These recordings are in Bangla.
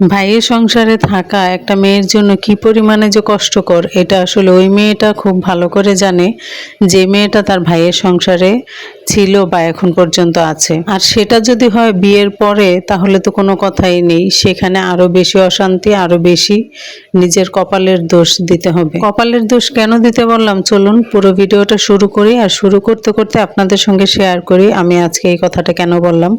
ভাইয়ের সংসারে থাকা একটা মেয়ের জন্য কি পরিমাণে যে কষ্টকর, এটা আসলে ওই মেয়েটা খুব ভালো করে জানে যে মেয়েটা তার ভাইয়ের সংসারে ছিল বা এখন পর্যন্ত আছে। আর সেটা যদি হয় বিয়ের পরে, তাহলে তো কোনো কথাই নেই। সেখানে আরও বেশি অশান্তি, আরও বেশি নিজের কপালের দোষ দিতে হবে। কপালের দোষ কেন দিতে বললাম? চলুন, পুরো ভিডিওটা শুরু করি। আর শুরু করতে করতে আপনাদের সঙ্গে শেয়ার করি আমি আজকে এই কথাটা কেন বললাম।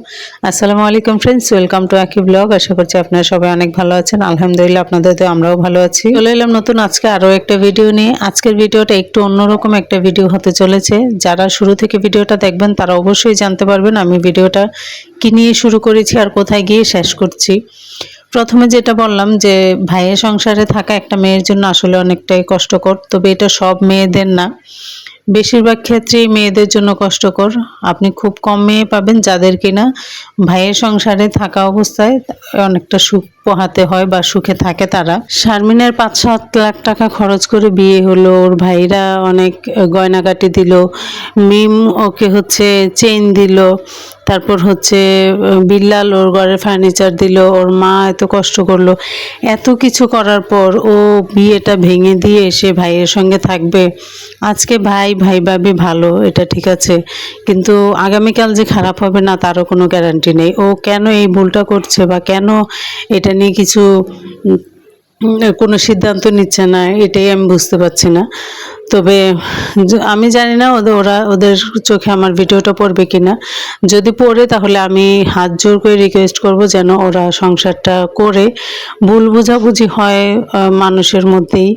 আসসালামু আলাইকুম ফ্রেন্ডস ওয়েলকাম টু আকি ব্লগ আশা করছি আপনারা সবাই অনেক ভালো আছেন। আলহামদুলিল্লাহ আপনাদের তো আমরাও ভালো আছি। চলে এলাম নতুন আজকে আরও একটা ভিডিও নিয়ে। আজকের ভিডিওটা একটু অন্যরকম একটা ভিডিও হতে চলেছে। যারা শুরু থেকে ভিডিওটা দেখবেন, তারা অবশ্যই জানতে পারবেন আমি ভিডিওটা কি নিয়ে শুরু করেছি আর কোথায় গিয়ে শেষ করছি। প্রথমে যেটা বললাম যে, ভাইয়ের সংসারে থাকা একটা মেয়ের জন্য আসলে অনেকটাই কষ্টকর, তবে এটা সব মেয়েদের না। বেশিরভাগ ক্ষেত্রেই মেয়েদের জন্য কষ্টকর। আপনি খুব কম মেয়ে পাবেন যাদের কিনা ভাইয়ের সংসারে থাকা অবস্থায় অনেকটা সুখ পোহাতে হয় বা সুখে থাকে তারা। শারমিনের পাঁচ সাত লাখ টাকা খরচ করে বিয়ে হলো, ওর ভাইরা অনেক গয়নাগাটি দিল, মিম ওকে হচ্ছে চেইন দিল, তারপর হচ্ছে বিল্লাল ওর ঘরে ফার্নিচার দিল, ওর মা এত কষ্ট করল। এত কিছু করার পর ও বিয়েটা ভেঙে দিয়ে সে ভাইয়ের সঙ্গে থাকবে। আজকে ভাই ভাই ভাবি ভালো, এটা ঠিক আছে। কিন্তু আগামীকাল যে খারাপ হবে না, তারও কোনো গ্যারান্টি নেই। ও কেন এই ভুলটা করছে বা কেন এটা নিয়ে কিছু কোনো সিদ্ধান্ত নিচ্ছে না এটাই আমি বুঝতে পারছি না। তবে আমি জানি না ওদের, ওরা ওদের চোখে আমার ভিডিওটা পড়বে কিনা। যদি পড়ে তাহলে আমি হাত জোর করে রিকোয়েস্ট করব যেন ওরা সংসারটা করে। ভুল বোঝাবুঝি হয় মানুষের মধ্যেই।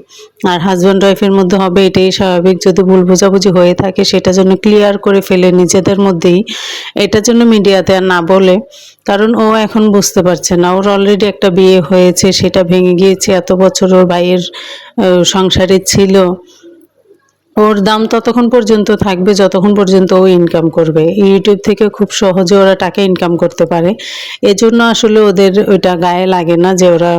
আর হাজব্যান্ড ওয়াইফের মধ্যে হবে এটাই স্বাভাবিক। যদি ভুল বোঝাবুঝি হয়ে থাকে সেটা যেন ক্লিয়ার করে ফেলে নিজেদের মধ্যেই। এটা জন্য মিডিয়াতে আর না বলে। কারণ ও এখন বুঝতে পারছে না। ওর অলরেডি একটা বিয়ে হয়েছে, সেটা ভেঙে গিয়েছে। এত বছর ওর ভাইয়ের সংসারে ছিল। ওর দাম ততক্ষণ পর্যন্ত থাকবে, যতক্ষণ পর্যন্ত ও ইনকাম করবে। ইউটিউব থেকে খুব সহজে ওরা টাকা ইনকাম করতে পারে। এজন্য আসলে ওদের ওইটা গায়ে লাগে না যে ওরা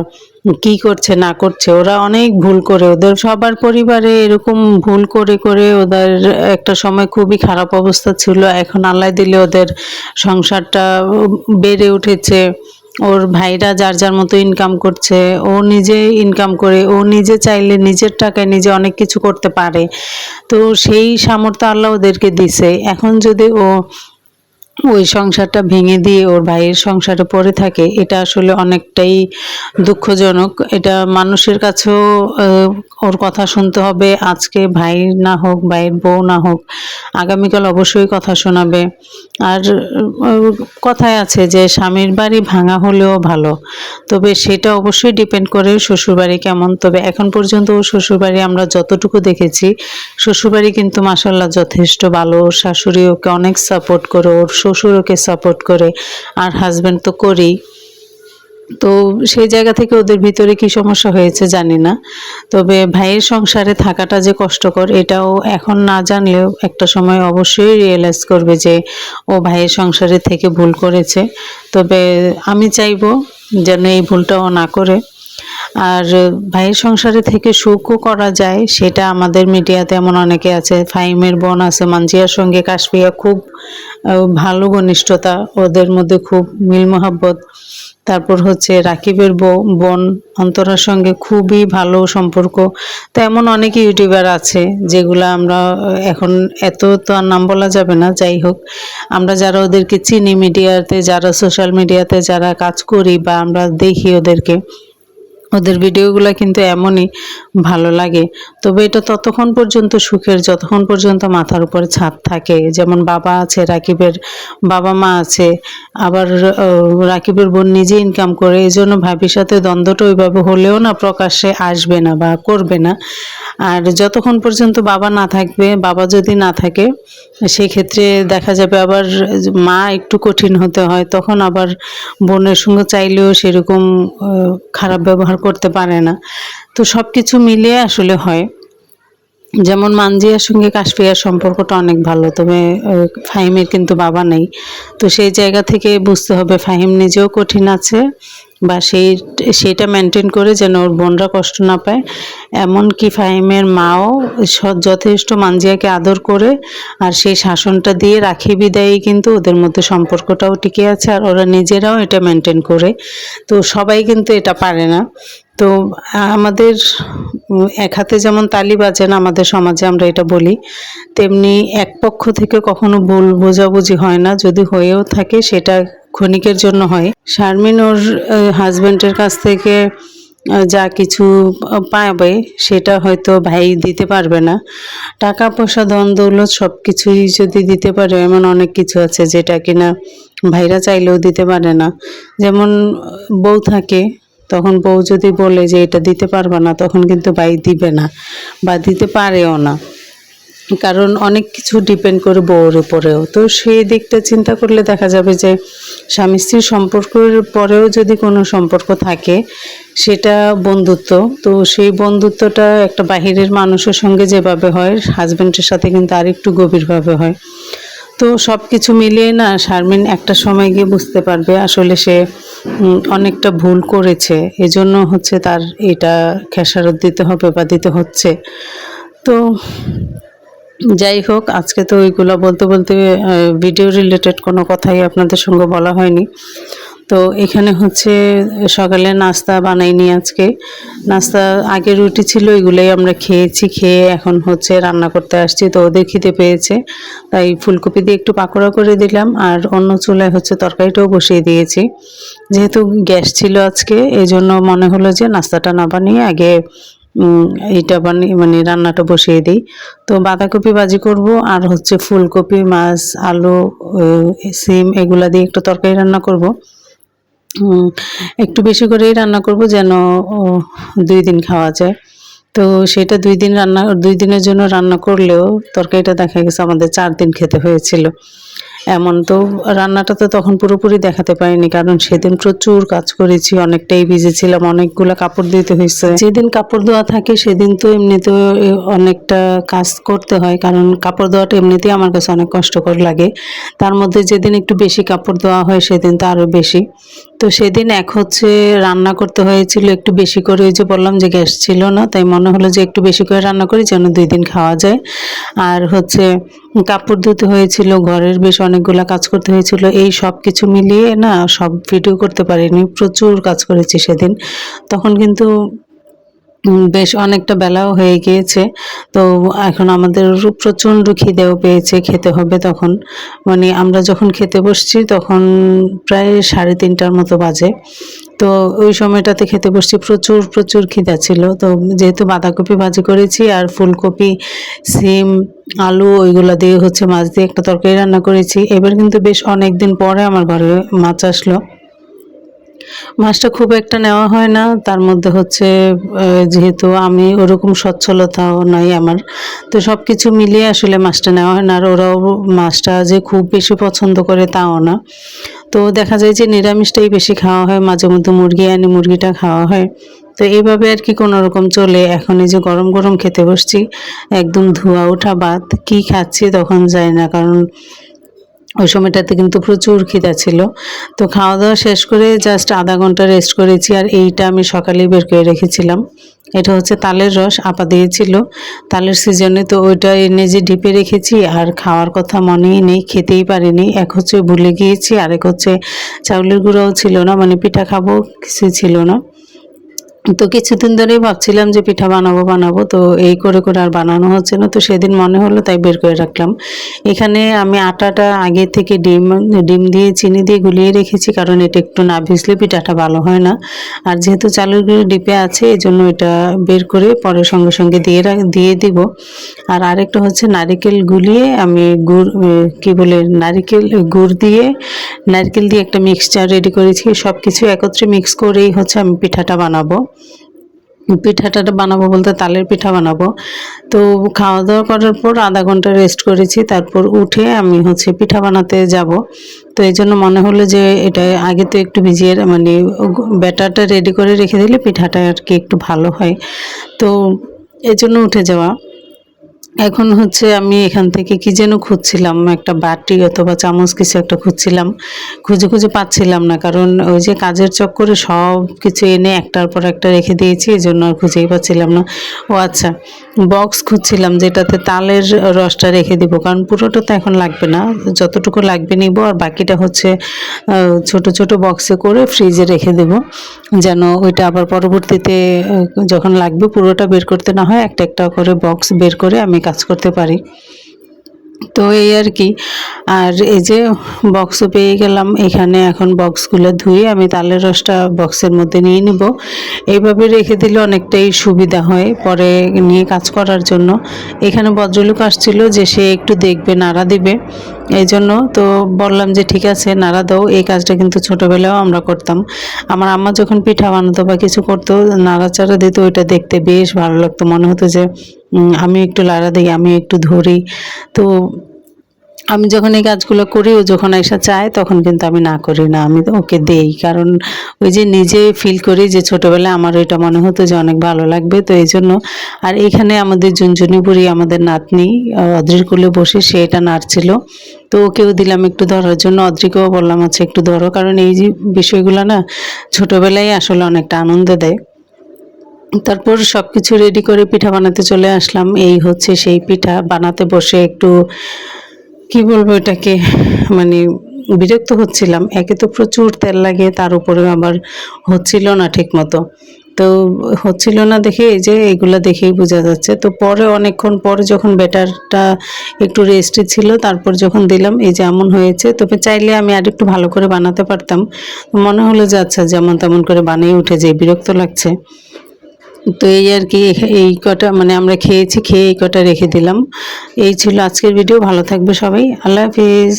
কি করছে, না করছে। ওরা অনেক ভুল করে। ওদের সবার পরিবারে এরকম ভুল করে করে ওদের একটা সময় খুবই খারাপ অবস্থা ছিল। এখন আল্লাহ দিলে ওদের সংসারটা বেড়ে উঠেছে। ওর ভাইরা যার যার মতো ইনকাম করছে, ও নিজে ইনকাম করে, ও নিজে চাইলে নিজের টাকায় নিজে অনেক কিছু করতে পারে। তো সেই সামর্থ্য আল্লাহ ওদেরকে দিছে। এখন যদি ও ওই সংসারটা ভেঙে দিয়ে ওর ভাইয়ের সংসারে পড়ে থাকে, এটা আসলে অনেকটাই দুঃখজনক। এটা মানুষের কাছেও ওর কথা শুনতে হবে, আজকে ভাই না হোক, ভাইয়ের বউ না হোক, আগামীকাল অবশ্যই কথা শোনাবে। আর কথায় আছে যে স্বামীর বাড়ি ভাঙা হলেও ভালো, তবে সেটা অবশ্যই ডিপেন্ড করে শ্বশুরবাড়ি কেমন। তবে এখন পর্যন্ত ও শ্বশুরবাড়ি আমরা যতটুকু দেখেছি, শ্বশুরবাড়ি কিন্তু মাসাল্লাহ যথেষ্ট ভালো। শাশুড়ি ওকে অনেক সাপোর্ট করে, ওর শ্বশুর ওকে সাপোর্ট করে, আর হাজব্যান্ড তো করেই। তো সেই জায়গা থেকে ওদের ভিতরে কি সমস্যা হয়েছে জানি না। তবে ভাইয়ের সংসারে থাকাটা যে কষ্টকর, এটাও এখন না জানলেও একটা সময় অবশ্যই রিয়েলাইজ করবে যে ও ভাইয়ের সংসারে থেকে ভুল করেছে। তবে আমি চাইব যেন এই ভুলটাও না করে। আর ভাইয়ের সংসারে থেকে সুখও করা যায়, সেটা আমাদের মিডিয়াতে এমন অনেকে আছে ফাইমের বোন আছে, মানজিয়ার সঙ্গে কাশপিয়া খুব ভালো ঘনিষ্ঠতা, ওদের মধ্যে খুব মিল মহাব্বত। তারপর হচ্ছে রাকিবের বোন অন্তরার সঙ্গে খুবই ভালো সম্পর্ক। তো এমন অনেক ইউটিউবার আছে যেগুলো আমরা এখন এত তো আর নাম বলা যাবে না, যাই হোক। আমরা যারা ওদেরকে চিনি মিডিয়াতে, যারা সোশ্যাল মিডিয়াতে, যারা কাজ করি বা আমরা দেখি ওদেরকে ওদের ভিডিওগুলো কিন্তু এমনই ভালো লাগে। তবে এটা ততক্ষণ পর্যন্ত সুখের, যতক্ষণ পর্যন্ত মাথার উপরে ছাদ থাকে। যেমন বাবা আছে, রাকিবের বাবা মা আছে, আবার রাকিবের বোন নিজে ইনকাম করে এই জন্য ভাবির সাথে দ্বন্দ্বটা ওইভাবে হলেও না, প্রকাশ্যে আসবে না বা করবে না। আর যতক্ষণ পর্যন্ত বাবা না থাকবে, বাবা যদি না থাকে, সেক্ষেত্রে দেখা যাবে আবার মা একটু কঠিন হতে হয়। তখন আবার বোনের সঙ্গে চাইলেও সেরকম খারাপ ব্যবহার করতে পারে না। তো সব কিছু মিলিয়ে আসলে হয়। যেমন মানজিয়ার সঙ্গে কাশফিয়ার সম্পর্কটা অনেক ভালো, তবে ফাহিমের কিন্তু বাবা নেই। তো সেই জায়গা থেকে বুঝতে হবে, ফাহিম নিজেও কঠিন আছে। বা সেই, সেটা মেনটেন করে যেন ওর বোনরা কষ্ট না পায়। এমনকি ফাহিমের মাও যথেষ্ট মানজিয়াকে আদর করে আর সেই শাসনটা দিয়ে রাখি বিদায়ী কিন্তু ওদের মধ্যে সম্পর্কটাও টিকে আছে আর ওরা নিজেরাও এটা মেনটেন করে। তো সবাই কিন্তু এটা পারে না। তো আমাদের, এক হাতে যেমন তালি বাজে না আমাদের সমাজে আমরা এটা বলি, তেমনি এক পক্ষ থেকে কখনো ভুল বোঝাবুঝি হয় না। যদি হয়েও থাকে সেটা ক্ষণিকের জন্য হয়। শারমিন ওর হাজব্যান্ডের কাছ থেকে যা কিছু পাবে সেটা হয়তো ভাই দিতে পারবে না। টাকা পয়সা, ধন দৌলত সব কিছুই যদি দিতে পারে, এমন অনেক কিছু আছে যেটা কিনা ভাইরা চাইলেও দিতে পারে না। যেমন বউ থাকে, তখন বউ যদি বলে যে এটা দিতে পারবে না, তখন কিন্তু ভাই দিবে না বা দিতে পারেও না। কারণ অনেক কিছু ডিপেন্ড করে বউর উপরেও। তো সেই দিকটা চিন্তা করলে দেখা যাবে যে, স্বামী স্ত্রীর সম্পর্কের পরেও যদি কোনো সম্পর্ক থাকে, সেটা বন্ধুত্ব। তো সেই বন্ধুত্বটা একটা বাহিরের মানুষের সঙ্গে যেভাবে হয় হাজব্যান্ডের সাথে কিন্তু আরেকটু গভীরভাবে হয়। তো সব কিছু মিলিয়ে না শারমিন একটা সময় গিয়ে বুঝতে পারবে আসলে সে অনেকটা ভুল করেছে। এজন্য হচ্ছে তার এটা খেসারত দিতে হবে বা দিতে হচ্ছে। তো যাই হোক, আজকে তো ওইগুলো বলতে বলতে ভিডিও রিলেটেড কোনো কথাই আপনাদের সঙ্গে বলা হয়নি। তো এখানে হচ্ছে, সকালে নাস্তা বানাইনি আজকে। নাস্তা আগে রুটি ছিল এগুলোই আমরা খেয়েছি, খেয়ে এখন হচ্ছে রান্না করতে আসছি, তো ওদের খিদে পেয়েছে। তাই ফুলকপি দিয়ে একটু পাকোড়া করে দিলাম, আর অন্য চুলায় হচ্ছে তরকারিটাও বসিয়ে দিয়েছি। যেহেতু গ্যাস ছিল আজকে এই জন্য মনে হলো যে নাস্তাটা না বানিয়ে আগে এইটা বানিয়ে মানে রান্নাটা বসিয়ে দিই। তো বাঁধাকপি ভাজি করব আর হচ্ছে ফুলকপি, মাছ, আলু সিম এগুলা দিয়ে একটু তরকারি রান্না করব। একটু বেশি করেই রান্না করব যেন দুই দিন খাওয়া যায়। তো সেটা দুই দিন রান্না, দুই দিনের জন্য রান্না করলেও তরকারিটা দেখা গেছে আমাদের চার দিন খেতে হয়েছিল। এমন তো রান্নাটা তো তখন পুরোপুরি দেখাতে পারিনি, কারণ সেদিন প্রচুর কাজ করেছি, অনেকটাই ভিজেছিলাম ছিলাম, অনেকগুলো কাপড় দিতে হয়েছে। যেদিন কাপড় ধোয়া থাকে, সেদিন তো এমনিতেও অনেকটা কাজ করতে হয়, কারণ কাপড় ধোয়াটা এমনিতেই আমার কাছে অনেক কষ্টকর লাগে। তার মধ্যে যেদিন একটু বেশি কাপড় ধোয়া হয়, সেদিন তো আরও বেশি। তো সেদিন এক হচ্ছে রান্না করতে হয়েছিল একটু বেশি করে, ওই যে বললাম যে গ্যাস ছিল না, তাই মনে হলো যে একটু বেশি করে রান্না করি যেন দুই দিন খাওয়া যায়। আর হচ্ছে কাপড় ধুতে হয়েছিল, ঘরের বেশ অনেকগুলো কাজ করতে হয়েছিল, এই সব কিছু মিলিয়ে না সব ভিডিও করতে পারিনি, প্রচুর কাজ করেছি সেদিন। তখন কিন্তু বেশ অনেকটা বেলাও হয়ে গিয়েছে। তো এখন আমাদের প্রচণ্ড খিদেও পেয়েছে, খেতে হবে তখন। মানে আমরা যখন খেতে বসছি তখন প্রায় সাড়ে তিনটার মতো বাজে। তো ওই সময়টাতে খেতে বসছি, প্রচুর প্রচুর খিদা ছিল। তো যেহেতু বাঁধাকপি ভাজি করেছি আর ফুলকপি, সিম, আলু, ওইগুলো দিয়ে হচ্ছে মাছ দিয়ে একটা তরকারি রান্না করেছি। এবার কিন্তু বেশ অনেক দিন পরে আমার ঘরে মাছ আসলো। মাছটা খুব একটা নেওয়া হয় না। তার মধ্যে হচ্ছে যেহেতু আমি ওরকম সচ্ছলতাও নাই আমার, তো সব কিছু মিলিয়ে আসলে মাছটা নেওয়া হয় না। আর ওরাও মাছটা যে খুব বেশি পছন্দ করে তাও না। তো দেখা যায় যে নিরামিষটাই বেশি খাওয়া হয়, মাঝে মধ্যে মুরগি আনি, মুরগিটা খাওয়া হয়। তো এইভাবে আর কি কোনো রকম চলে। এখন এই যে গরম গরম খেতে বসছি, একদম ধোয়া ওঠা বাদ, কি খাচ্ছি তখন যায় না। কারণ ওই সময়টাতে কিন্তু প্রচুর খিদা ছিল। তো খাওয়া দাওয়া শেষ করে জাস্ট আধা ঘণ্টা রেস্ট করেছি আর এইটা আমি সকালেই বের করে রেখেছিলাম। এটা হচ্ছে তালের রস, আপা দিয়েছিল। তালের সিজনে তো ওইটা এনে যে ডিপে রেখেছি আর খাওয়ার কথা মনেই নেই, খেতেই পারিনি। এক হচ্ছে ভুলে গিয়েছি, আরেক হচ্ছে চাউলের গুঁড়াও ছিল না মানে পিঠা খাব কিছু ছিল না। তো কিছুদিন ধরেই ভাবছিলাম যে পিঠা বানাবো বানাবো। তো এই করে করে আর বানানো হচ্ছে না। তো সেদিন মনে হলো তাই বের করে রাখলাম। এখানে আমি আটাটা আগে থেকে ডিম ডিম দিয়ে, চিনি দিয়ে গুলিয়ে রেখেছি, কারণ এটা একটু না ভিজলে পিঠাটা ভালো হয় না। আর যেহেতু চালের গুঁড়ো ডিপে আছে এই জন্য এটা বের করে পরে সঙ্গে সঙ্গে দিয়ে দিয়ে দিব। আর আরেকটা হচ্ছে নারিকেল গুলিয়ে আমি গুড় কি বলে, নারিকেল, গুড় দিয়ে, নারকেল দিয়ে একটা মিক্সচার রেডি করেছি। সব কিছু একত্রে মিক্স করেই হচ্ছে আমি পিঠাটা বানাবো। পিঠাটা বানাবো বলতে তালের পিঠা বানাবো। তো খাওয়া দাওয়া করার পর আধা ঘণ্টা রেস্ট করেছি, তারপর উঠে আমি হচ্ছে পিঠা বানাতে যাব। তো এই জন্য মনে হলো যে এটা আগে তো একটু ভিজিয়ে মানে ব্যাটারটা রেডি করে রেখে দিলে পিঠাটা আর কি একটু ভালো হয়। তো এই জন্য উঠে যাওয়া। এখন হচ্ছে আমি এখান থেকে কি যেন খুঁজছিলাম, একটা বাটি অথবা চামচ কিছু একটা খুঁজছিলাম, খুঁজে খুঁজে পাচ্ছিলাম না, কারণ ওই যে কাজের চক্করে সব কিছু এনে একটার পর একটা রেখে দিয়েছি, এই জন্য আর খুঁজেই পাচ্ছিলাম না। ও আচ্ছা বক্স খুঁজছিলাম যেটাতে তালের রসটা রেখে দিব, কারণ পুরোটা তো এখন লাগবে না, যতটুকু লাগবে নিব, আর বাকিটা হচ্ছে ছোট ছোট বক্সে করে ফ্রিজে রেখে দেব, যেন ওইটা আবার পরবর্তীতে যখন লাগবে পুরোটা বের করতে না হয়, একটা একটা করে বক্স বের করে আমি কাজ করতে পারি। তো এই আর কি। আর এই যে বক্সও পেয়ে গেলাম, এখানে এখন বক্সগুলো ধুয়ে আমি তালের রসটা বক্সের মধ্যে নিয়ে নেব। এইভাবে রেখে দিলে অনেকটাই সুবিধা হয় পরে নিয়ে কাজ করার জন্য। এখানে ভদ্রলোক আসছিল যে সে একটু দেখবে, নাড়া দিবে। এই জন্য তো বললাম যে ঠিক আছে, নাড়া দাও, এই কাজটা কিন্তু ছোটোবেলাও আমরা করতাম। আমার আম্মা যখন পিঠা বানাতো বা কিছু করতো নাড়াচাড়া দিত, ওইটা দেখতে বেশ ভালো লাগতো। মনে হতো যে আমি একটু লাড়া দিই আমি একটু ধরি। তো আমি যখন এই কাজগুলো করি, ও যখন এসে চায়, তখন কিন্তু আমি না করি না, আমি তো ওকে দেই। কারণ ওই যে নিজে ফিল করি যে ছোটোবেলায় আমার ওইটা মনে হতো যে অনেক ভালো লাগবে, তো এই জন্য। আর এখানে আমাদের বুড়ি আমাদের নাতনি অদ্রির কোলে বসে সে এটা নাড়ছিল। তো ওকেও দিলাম একটু ধরার জন্য, অদ্রিকেও বললাম আচ্ছা একটু ধরো। কারণ এই যে বিষয়গুলো না, ছোটোবেলায় আসলে অনেকটা আনন্দ দেয়। তারপর সব কিছু রেডি করে পিঠা বানাতে চলে আসলাম। এই হচ্ছে সেই পিঠা। বানাতে বসে একটু কি বলব এটাকে? মানে বিরক্ত হচ্ছিলাম। একে তো প্রচুর তেল লাগে, তার উপরে আবার হচ্ছিল না ঠিক মতো তো হচ্ছিল না দেখে এই যে এগুলো দেখেই বোঝা যাচ্ছে। তো পরে অনেকক্ষণ পরে যখন ব্যাটারটা একটু রেস্টে ছিল, তারপর যখন দিলাম, এই যে এমন হয়েছে। তবে চাইলে আমি আর একটু ভালো করে বানাতে পারতাম। মনে হলো যে আচ্ছা যেমন তেমন করে বানিয়ে উঠে যে বিরক্ত লাগছে। তো এই আর কি, এই কটা মানে আমরা খেয়েছি, খেয়ে এই কটা রেখে দিলাম। এই ছিল আজকের ভিডিও, ভালো থাকবে সবাই, আল্লাহ হাফিজ।